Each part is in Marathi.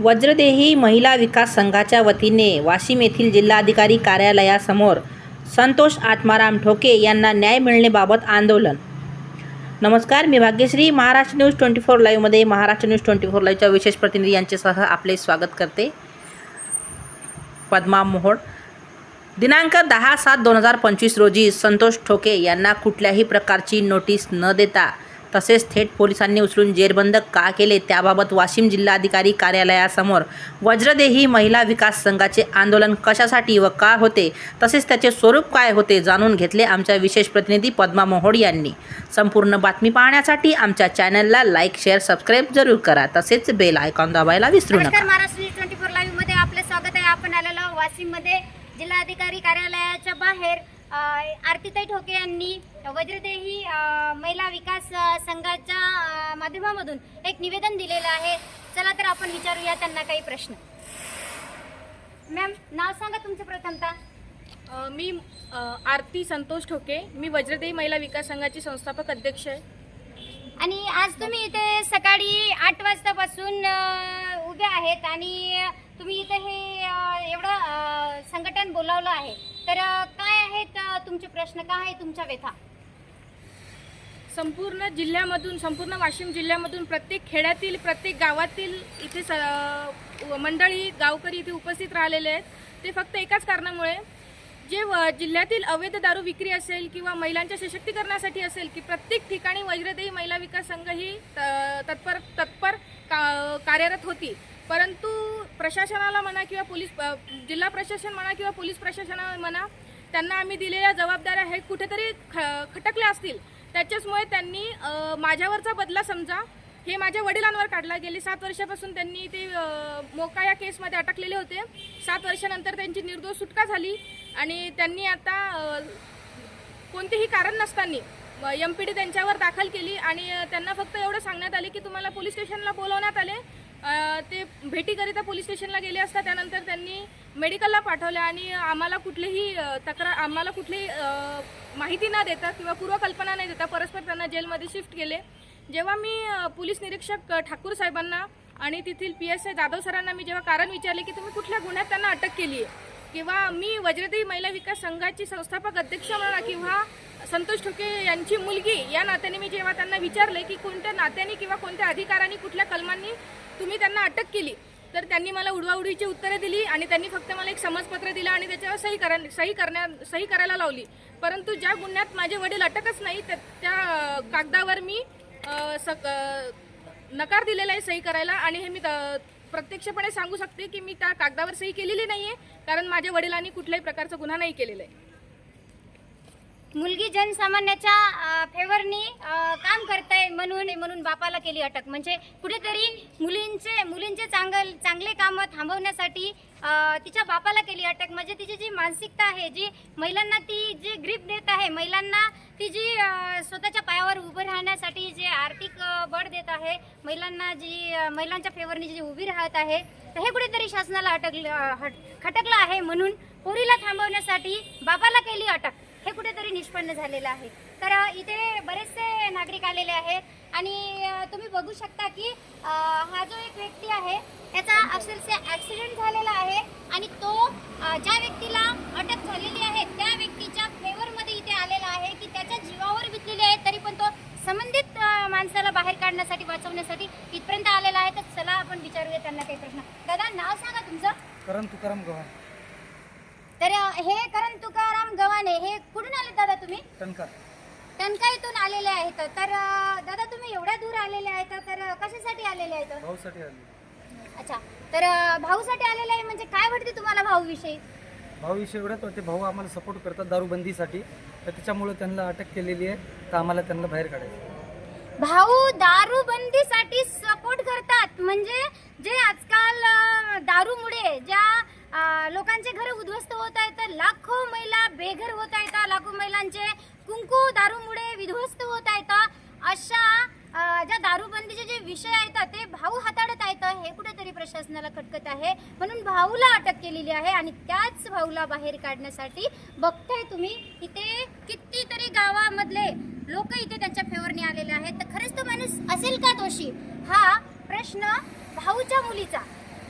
वज्रदेही महिला विकास संघाच्या वतीने वाशिम येथील जिल्हाधिकारी कार्यालयासमोर संतोष आत्माराम ठोके यांना न्याय मिळण्याबाबत आंदोलन. नमस्कार मी Bhagyashree. Maharashtra news twenty four लाईव्हमध्ये Maharashtra news twenty four लाईव्हच्या विशेष प्रतिनिधी यांच्यासह आपले स्वागत करते. पद्मा मोहोळ. दिनांक दहा सात दोन हजार पंचवीस रोजी संतोष ठोके यांना कुठल्याही प्रकारची नोटीस न देता तसेच थेट पोलिसांनी उचलून जेरबंद का केले त्याबाबत वाशिम जिल्हाधिकारी कार्यालयासमोर वज्रदेही महिला विकास संघाचे आंदोलन कशासाठी व का होते तसेच त्याचे स्वरूप काय होते जाणून घेतले आमच्या विशेष प्रतिनिधी पद्मा मोहोड यांनी. संपूर्ण बातमी पाहण्यासाठी आमच्या चॅनलला लाईक शेअर सबस्क्राईब जरूर करा. तसेच बेल आयकॉन दाबायला विसरू नका. महाराष्ट्र ट्वेंटी फोर लाईव्हमध्ये आपले स्वागत आहे. आपण आलेलो वाशिममध्ये जिल्हाधिकारी कार्यालयाच्या बाहेर आरतीताई ठोके यांनी वज्रदेही महिला विकास संघाच्या माध्यमामधून एक निवेदन दिलेलं आहे. चला तर आपण विचारूया त्यांना काही प्रश्न. मॅम नाव सांगा तुमचं प्रथमतः. मी आरती संतोष ठोके. मी वज्रदेवी महिला विकास संघाची संस्थापक अध्यक्ष आहे. आणि आज तुम्ही इथे सकाळी आठ वाजतापासून अ, उभे आहेत आणि तुम्ही इथे हे एवढं संघटन बोलावलं आहे. तर काय आहेत तुमचे प्रश्न? काय आहे तुमच्या व्यथा? संपूर्ण जिल्ह्यामधून संपूर्ण वाशिम जिल्ह्यामधून प्रत्येक खेड्यातील प्रत्येक गावातील इथे स मंडळी गावकरी इथे उपस्थित राहिलेले आहेत. ते फक्त एकाच कारणामुळे जे व जिल्ह्यातील अवैध दारू विक्री असेल किंवा महिलांच्या सशक्तीकरणासाठी असेल की प्रत्येक ठिकाणी वज्रदेवी महिला विकास संघ ही त- तत्पर तत्पर का कार्यरत होती. परंतु प्रशासनाला म्हणा किंवा पोलीस जिल्हा प्रशासन म्हणा किंवा पोलीस प्रशासना म्हणा त्यांना आम्ही दिलेल्या जबाबदाऱ्या हे कुठेतरी ख खटकल्या असतील. त्याच्याचमुळे त्यांनी माझ्यावरचा बदला समजा हे माझ्या वडिलांवर काढला. गेले सात वर्षापासून त्यांनी ते मोका या केसमध्ये अटकलेले होते. सात वर्षानंतर त्यांची निर्दोष सुटका झाली आणि त्यांनी आता कोणतेही कारण नसताना एम पी डी त्यांच्यावर दाखल केली. आणि त्यांना फक्त एवढं सांगण्यात आले की तुम्हाला पोलीस स्टेशनला बोलवण्यात आले. ते भेटीकरिता पोलीस स्टेशनला गेले असता त्यानंतर त्यांनी मेडिकलला पाठवलं आणि आम्हाला कुठलीही तक्रार आम्हाला कुठलीही माहिती न देता किंवा पूर्वकल्पना नाही देता परस्पर त्यांना जेलमध्ये शिफ्ट केले. जेव्हा मी पोलीस निरीक्षक ठाकूर साहेबांना आणि तेथील पी एस आय जाधव सरांना मी जेव्हा कारण विचारले की तुम्ही कुठल्या गुन्ह्यात त्यांना अटक केली आहे किंवा मी वज्रदेवी महिला विकास संघाची संस्थापक अध्यक्ष म्हणा किंवा संतोष ठोके यांची मुलगी या नात्याने मी जेव्हा त्यांना विचारले की कोणत्या नात्याने किंवा कोणत्या अधिकाराने कुठल्या कलमांनी तुम्ही त्यांना अटक केली तर त्यांनी मला उडवाउडीची उत्तरे दिली आणि त्यांनी फक्त मला एक समजपत्र दिलं आणि त्याच्यावर सही करा सही करण्या सही करायला लावली. परंतु ज्या गुन्ह्यात माझे वडील अटकच नाही त्या त्या कागदावर मी सक नकार दिलेला आहे सही करायला आणि हे मी प्रत्यक्षपणे सांगू शकते की मी त्या कागदावर सही केलेली नाही आहे कारण माझ्या वडिलांनी कुठल्याही प्रकारचा गुन्हा नाही केलेला आहे. मुलगी जनसामान्याच्या फेवरनी काम काम करताय म्हणून म्हणून बापाला केली अटक. म्हणजे कुठेतरी मुलींचे मुलींचे चांगल चांगले कामं थांबवण्यासाठी तिच्या बापाला केली अटक. म्हणजे तिची जी मानसिकता आहे जी महिलांना ती जी ग्रीप देत आहे महिलांना ती जी स्वतःच्या पायावर उभं राहण्यासाठी जे आर्थिक बळ देत आहे महिलांना जी महिलांच्या फेवरने जी उभी राहत आहे तर हे कुठेतरी शासनाला अटकलं खटकलं आहे म्हणून पोरीला थांबवण्यासाठी बापाला केली अटक. हे कुठेतरी निष्पन्न झालेलं आहे. तर इथे बरेचसे नागरिक आलेले आहेत. आणि तुम्ही बघू शकता की हा जो एक व्यक्ती आहे त्याचा अक्षरशः ॲक्सिडेंट झालेला आहे. आणि तो ज्या व्यक्तीला अटक झालेली आहे त्या व्यक्तीच्या फेवरमध्ये इथे आलेला आहे की त्याच्या जीवावर बितलेले आहे तरी पण तो संबंधित माणसाला बाहेर काढण्यासाठी वाचवण्यासाठी इथपर्यंत आलेला आहे. तर चला आपण विचारूया त्यांना काही प्रश्न. दादा नाव सांगा तुमचं? करण तुकाराम गव्हाण. तर हे करण तुकाराम गव्हाणे हे कुठून आले दादा तुम्ही? टणका टणकाईतून आलेले आहेत. तर अ, दादा तुम्ही एवढ्या दूर आलेले आहेत तर अ, कशासाठी आलेले आहेत? भाऊसाठी आली अच्छा. तर अ, भाऊसाठी आलेले आहे म्हणजे काय वाटते तुम्हाला भाऊ विषयी भाऊ विषय एवढ्याच होते भाऊ आम्हाला सपोर्ट करतात दारूबंदीसाठी. तर त्याच्यामुळे त्यांना अटक केलेली आहे तर आम्हाला त्यांना बाहेर काढायचं भाऊ दारूबंदीसाठी सपोर्ट करतात. म्हणजे जे आजकाल अ, दारूमुळे ज्या अ, लोकांचे घर उद्ध्वस्त होत आहेत तर लाखो महिला बेघर होत आहेत. लाखो महिलांचे कुंकू दारूमुळे विध्वस्त होत आहेत. अशा ज्या दारूबंदीचे जे विषय आहेत ते भाऊ हाताळत आहेत. हे कुठेतरी प्रशासनाला खटकत आहे. म्हणून भाऊला अटक केलेली आहे आणि त्याच भाऊला बाहेर काढण्यासाठी बघताय तुम्ही इथे कितीतरी गावामधले लोक इथे त्यांच्या फेवरने आलेले आहेत. तर खरंच तो माणूस असेल का दोषी? हा प्रश्न भाऊच्या मुलीचा.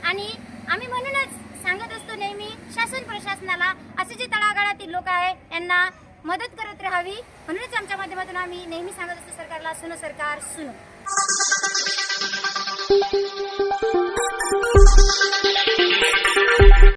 आणि आम्ही म्हणूनच सांगत असतो नेहमी शासन प्रशासनाला असे जे तळागाळातील लोक आहे यांना मदत करत राहावी. म्हणूनच आमच्या माध्यमातून आम्ही नेहमी सांगत असतो सरकारला सुनो सरकार सुनो.